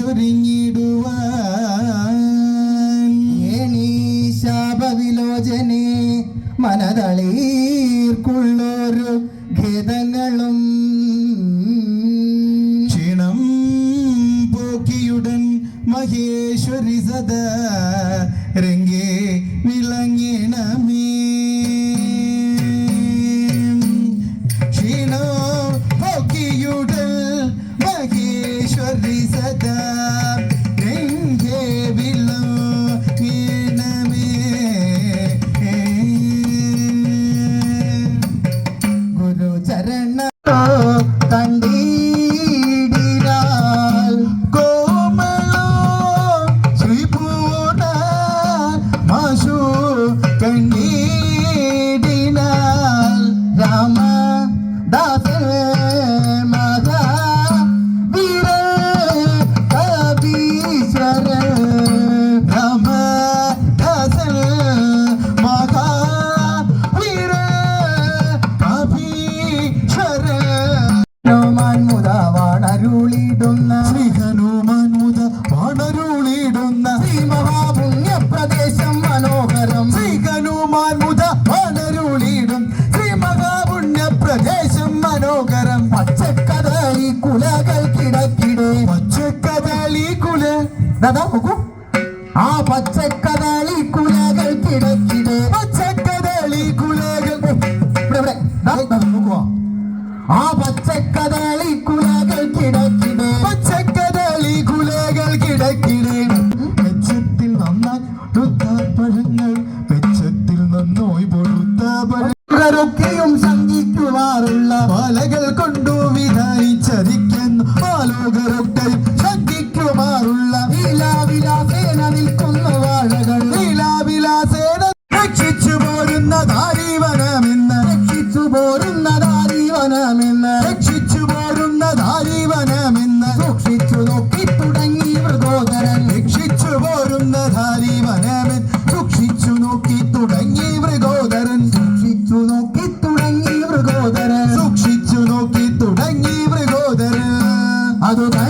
ചുരുങ്ങിടുവാൻ ശാപവിലോചനെ മനതളീർക്കുള്ളൊരു ഖേദങ്ങളും ക്ഷീണം പോക്കിയുടൻ മഹേശ്വരി സദ രംഗേ വിളങ്ങി ഹനുമാൻ മുത വാണരുളിടുന്ന ശ്രീ പ്രദേശം മനോഹരം. ശ്രീ ഹനുമാൻ മുത വാണരുളിടും ശ്രീ മഹാപുണ്യ പ്രദേശം മനോഹരം. പച്ചക്കതളി കുലകൾ കിടക്കിടെ. പച്ചക്കദളി കുല ദാദാ നോക്കൂ. ആ പച്ചക്കതളി കുലകൾ കിടക്കിടെ. പച്ചക്കദളി കുലകൾ. ഇവിടെ ഇവിടെ. നോക്കുവോ. ആ പച്ചക്കതളി കുലകൾ കിടക്കിടെ പച്ചക്കദളി அதுதான்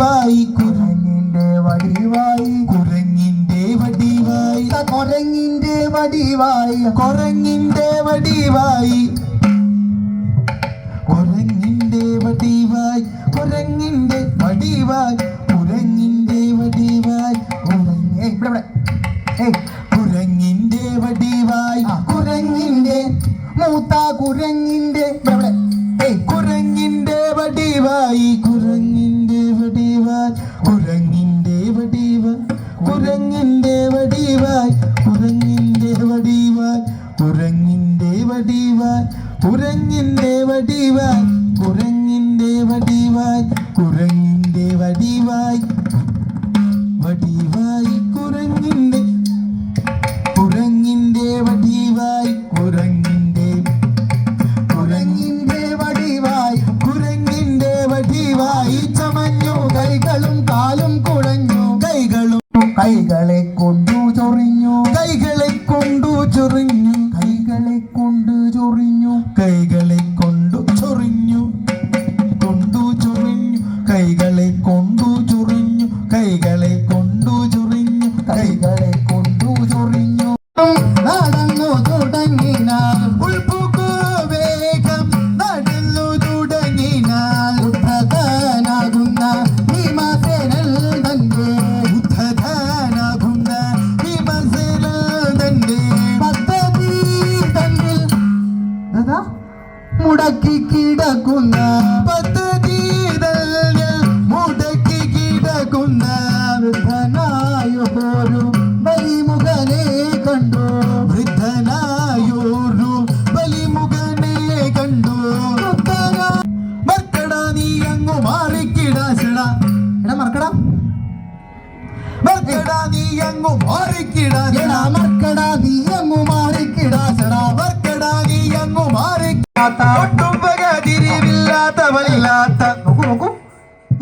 വടിവായി കുരങ്ങിന്റെ വടിവായി കുരങ്ങിന്റെ വടിവായി. കൊരങ്ങിന്റെ വടിവായി. കൊരങ്ങിന്റെ വടിവായി. കൊരങ്ങിന്റെ വടിവായി കൊരങ്ങിന്റെ വടിവായി കുരങ്ങിന്റെ വടിവായി. ഇവിടെ ഇവിടെ. കുരങ്ങിന്റെ വടിവായി. കുരങ്ങിന്റെ മൂത്ത കുരങ്ങിന്റെ ഇവിടെ കുരങ്ങിന്റെ വടിവായി കുരങ്ങിന്റെ ചുരുണ്ടു ചൊറിഞ്ഞു. കൈകളെ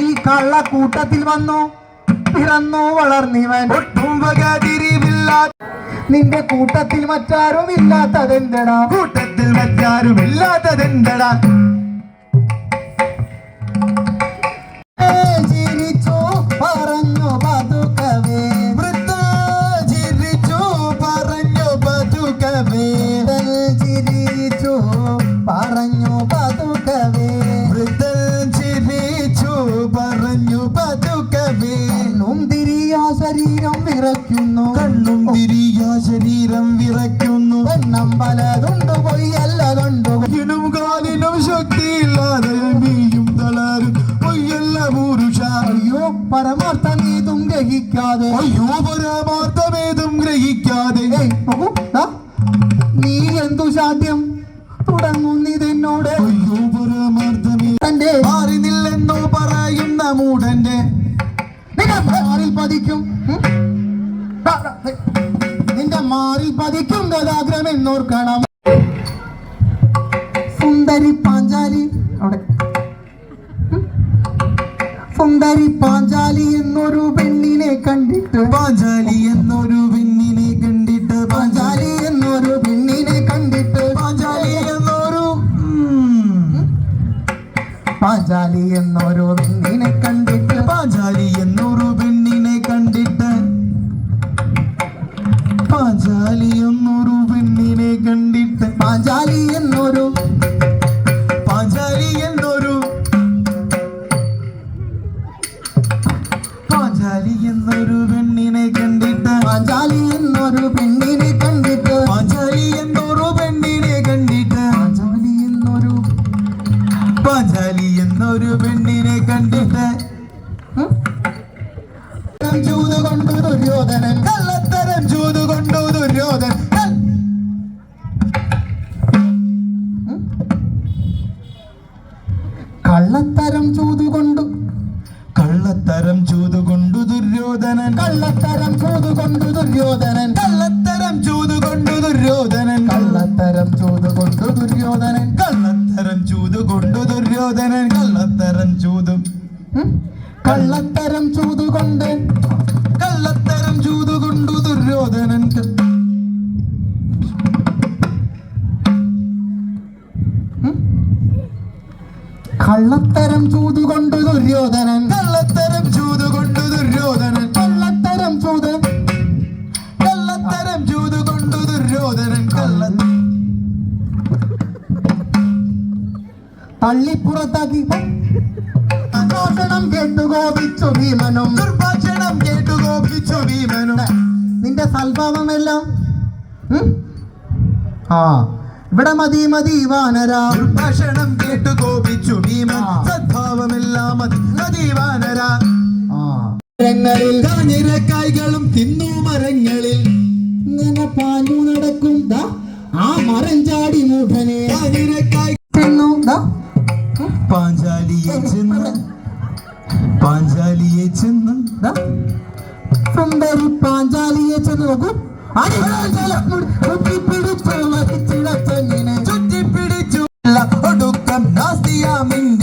ഈ കള്ള കൂട്ടത്തിൽ വന്നു പിറന്നു വളർന്നിവൻ. നിന്റെ കൂട്ടത്തിൽ മറ്റാരും ഇല്ലാത്തതെന്തടാ കൂട്ടത്തിൽ മറ്റാരും ഇല്ലാത്തതെന്തടാ ശരീരം വിറയ്ക്കുന്നു. കണ്ണും തിരിയ ശരീരം വിറയ്ക്കുന്നു. എണ്ണം പലതുണ്ട് പോയി കണ്ടു. കൈയിനും കാലിനും ശക്തിയില്ലാതെ മീയും തളരും. പൊയ്യല്ല പുരുഷ. അയ്യോ പരമാർത്ഥം നീതും ഗ്രഹിക്കാതെ. അയ്യോ പരമാർത്ഥമേതും പാഞ്ചാലി എന്നൊരു പെണ്ണിനെ കണ്ടിട്ട്. പാഞ്ചാലി എന്നൊരു പെണ്ണിനെ കണ്ടിട്ട്. പാഞ്ചാലി എന്നൊരു പെണ്ണിനെ കണ്ടിട്ട്. പാഞ്ചാലി എന്നൊരു പാഞ്ചാലി എന്നൊരു പെണ്ണിനെ കണ്ടിട്ട്. ഉം? ചൂത് കൊണ്ട് ദുര്യോധനൻ. കള്ളത്തരം ചൂതുകൊണ്ട് ദുര്യോധൻ കൽ- കള്ളത്തരം ചൂതുകൊണ്ടു ദുര്യോധനൻ. കള്ളത്തരം ചൂതുകൊണ്ടു ദുര്യോധനൻ. കള്ളത്തരം ചൂതുകൊണ്ടു ദുര്യോധനൻ. കള്ളത്തരം ചൂതുകൊണ്ടു ദുര്യോധനൻ. കള്ളത്തരം ചൂതും? കള്ളത്തരം ചൂതുകൊണ്ട്. കള്ളത്തരം ചൂതുകൊണ്ടു ദുര്യോധനൻ. കള്ളത്തരം ചൂതുകൊണ്ടു ദുര്യോധനൻ. ഭാഷണം കേട്ടു കോപിച്ചു ഭീമനും. ദുർഭാഷണം കേട്ടു കോപിച്ചു ഭീമനും. നിന്റെ സൽഭാവമെല്ലാം? ആ ഇവിടെ മതി മതി വാനര. ദുർഭാഷണം കേട്ടു കോപിച്ചു ഭീമൻ. സദ്ഭാവമെല്ലാം മതി ആ. മരങ്ങളിൽ കാഞ്ഞിരക്കായ്കളും തിന്നു മരങ്ങളിൽ. ഇങ്ങനെ പാഞ്ഞു നടക്കും ആ മരം ചാടി മൂഢനെ. കാഞ്ഞിരക്കായ് തിന്നു ദാ, പാഞ്ചാലിയെ ചെന്ന്. പാഞ്ചാലിയെ ചെന്ന്. സുന്ദരി പാഞ്ചാലിയെ ചെന്ന് നോക്കൂ. ചുറ്റിപ്പിടിച്ചു. ഒടുക്കം നാസ്തിയാമിന്റെ